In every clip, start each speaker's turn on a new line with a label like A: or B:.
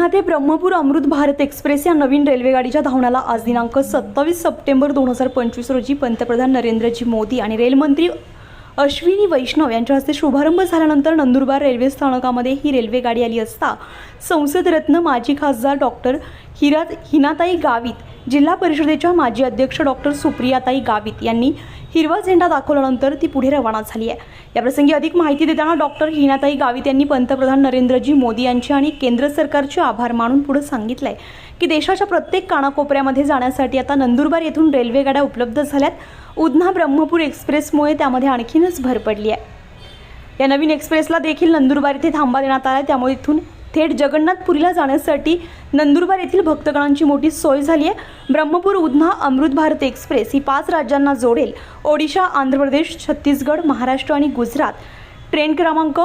A: पुन्हा ते ब्रह्मपूर अमृत भारत एक्सप्रेस या नवीन रेल्वेगाडीच्या धावण्याला आज दिनांक सत्तावीस सप्टेंबर दोन हजार पंचवीस रोजी पंतप्रधान नरेंद्रजी मोदी आणि रेलमंत्री अश्विनी वैष्णव यांच्या हस्ते शुभारंभ झाल्यानंतर नंदुरबार रेल्वे स्थानकामध्ये ही रेल्वेगाडी आली असता संसदरत्न माजी खासदार डॉक्टर हिरा हिनाताई गावित जिल्हा परिषदेच्या माजी अध्यक्ष डॉक्टर सुप्रियाताई गावित यांनी हिरवा झेंडा दाखवल्यानंतर ती पुढे रवाना झाली आहे. याप्रसंगी अधिक माहिती देताना डॉक्टर हिनाताई गावित यांनी पंतप्रधान नरेंद्रजी मोदी यांचे आणि केंद्र सरकारचे आभार मानून पुढे सांगितलंय की देशाच्या प्रत्येक कानाकोपऱ्यामध्ये जाण्यासाठी आता नंदुरबार येथून रेल्वेगाड्या उपलब्ध झाल्यात. उधना ब्रह्मपूर एक्सप्रेसमुळे त्यामध्ये आणखीनच भर पडली आहे. या नवीन एक्सप्रेसला देखील नंदुरबार येथे थांबा देण्यात आला आहे त्यामुळे इथून थेट जगन्नाथपुरीला जाण्यासाठी नंदुरबार येथील भक्तगणांची मोठी सोय झाली आहे. ब्रह्मपूर उधना अमृत भारत एक्सप्रेस ही पाच राज्यांना जोडेल. ओडिशा आंध्र प्रदेश छत्तीसगड महाराष्ट्र आणि गुजरात. ट्रेन क्रमांक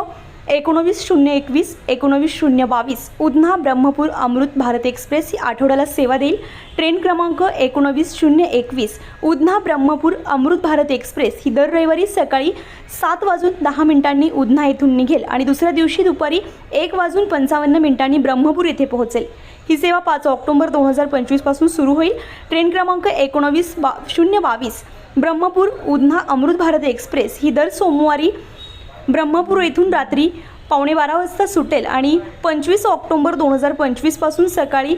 A: एकोणवीस शून्य एकवीस एकोणवीस शून्य बावीस उधना ब्रह्मपूर अमृत भारत एक्सप्रेस ही आठवड्याला सेवा देईल. ट्रेन क्रमांक एकोणवीस शून्य एकवीस उधना ब्रह्मपूर अमृत भारत एक्सप्रेस ही दर रविवारी सकाळी सात वाजून दहा मिनिटांनी उधना येथून निघेल आणि दुसऱ्या दिवशी दुपारी एक वाजून पंचावन्न मिनिटांनी ब्रह्मपूर येथे पोहोचेल. ही सेवा पाच ऑक्टोबर दोन हजार पंचवीसपासून सुरू होईल. ट्रेन क्रमांक एकोणवीस बा शून्य बावीस ब्रह्मपूर उधना अमृत भारत एक्सप्रेस ही दर सोमवारी ब्रह्मपूर येथून रात्री पावणे बारा वाजता सुटेल आणि पंचवीस ऑक्टोबर दोन हजार पंचवीसपासून सकाळी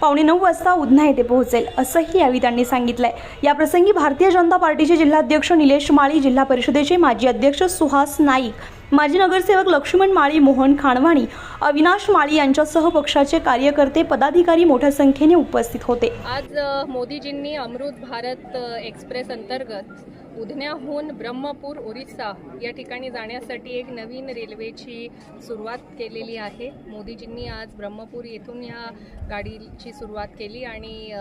A: पावणे नऊ वाजता उधना येथे पोहोचेल असंही यावेळी त्यांनी सांगितलं आहे याप्रसंगी भारतीय जनता पार्टीचे जिल्हाध्यक्ष निलेश माळी जिल्हा परिषदेचे माजी अध्यक्ष सुहास नाईक माजी नगरसेवक लक्ष्मण माळी मोहन खाणवाणी अविनाश माळी यांच्यासह पक्षाचे कार्यकर्ते पदाधिकारी मोठ्या संख्येने उपस्थित होते.
B: आज मोदीजींनी अमृत भारत एक्सप्रेस अंतर्गत उधन्याहून ब्रह्मपूर ओरिसा या ठिकाणी जाण्यासाठी एक नवीन रेल्वेची सुरुवात केलेली आहे. मोदीजींनी आज ब्रह्मपूर येथून या गाडीची सुरुवात केली आणि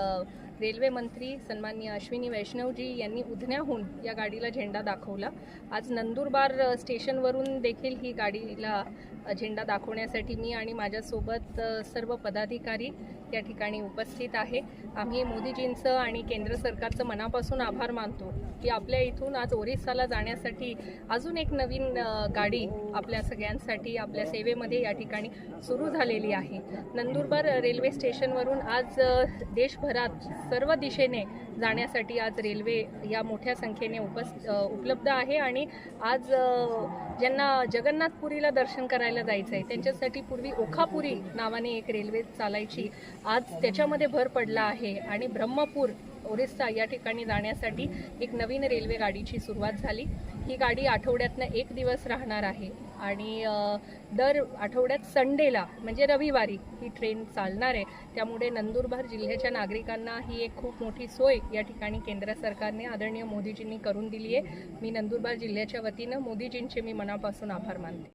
B: रेल्वे मंत्री सन्माननीय अश्विनी वैष्णवजी यांनी उधण्याहून या गाडीला झेंडा दाखवला. आज नंदुरबार स्टेशनवरून देखील ही गाडीला झेंडा दाखवण्यासाठी मी आणि माझ्यासोबत सर्व पदाधिकारी या ठिकाणी उपस्थित आहे. आम्ही मोदीजींचं आणि केंद्र सरकारचं मनापासून आभार मानतो की आपल्या इथून आज ओरिसाला जाण्यासाठी अजून एक नवीन गाडी आपल्या सगळ्यांसाठी आपल्या सेवेमध्ये या ठिकाणी सुरू झालेली आहे. नंदुरबार रेल्वे स्टेशनवरून आज देशभरात सर्व दिशेने जाण्यासाठी आज रेल्वे या मोठ्या संख्येने उपस उपलब्ध आहे आणि आज ज्यांना जगन्नाथपुरीला दर्शन करायला जायचं आहे त्यांच्यासाठी पूर्वी ओखापुरी नावाने एक रेल्वे चालायची आज त्याच्यामध्ये भर पडला आहे आणि ब्रह्मपूर ओरिसा या ठिकाणी जाण्यासाठी एक नवीन रेल्वे गाडीची सुरुवात झाली. ही गाडी आठवड्यातनं एक दिवस राहणार आहे आणि दर आठवड्यात संडेला म्हणजे रविवारी ही ट्रेन चालणार आहे. त्यामुळे नंदुरबार जिल्ह्याच्या नागरिकांना ही एक खूप मोठी सोय या ठिकाणी केंद्र सरकारने आदरणीय मोदीजींनी करून दिली आहे. मी नंदुरबार जिल्ह्याच्या वतीनं मोदीजींचे मी मनापासून आभार मानते.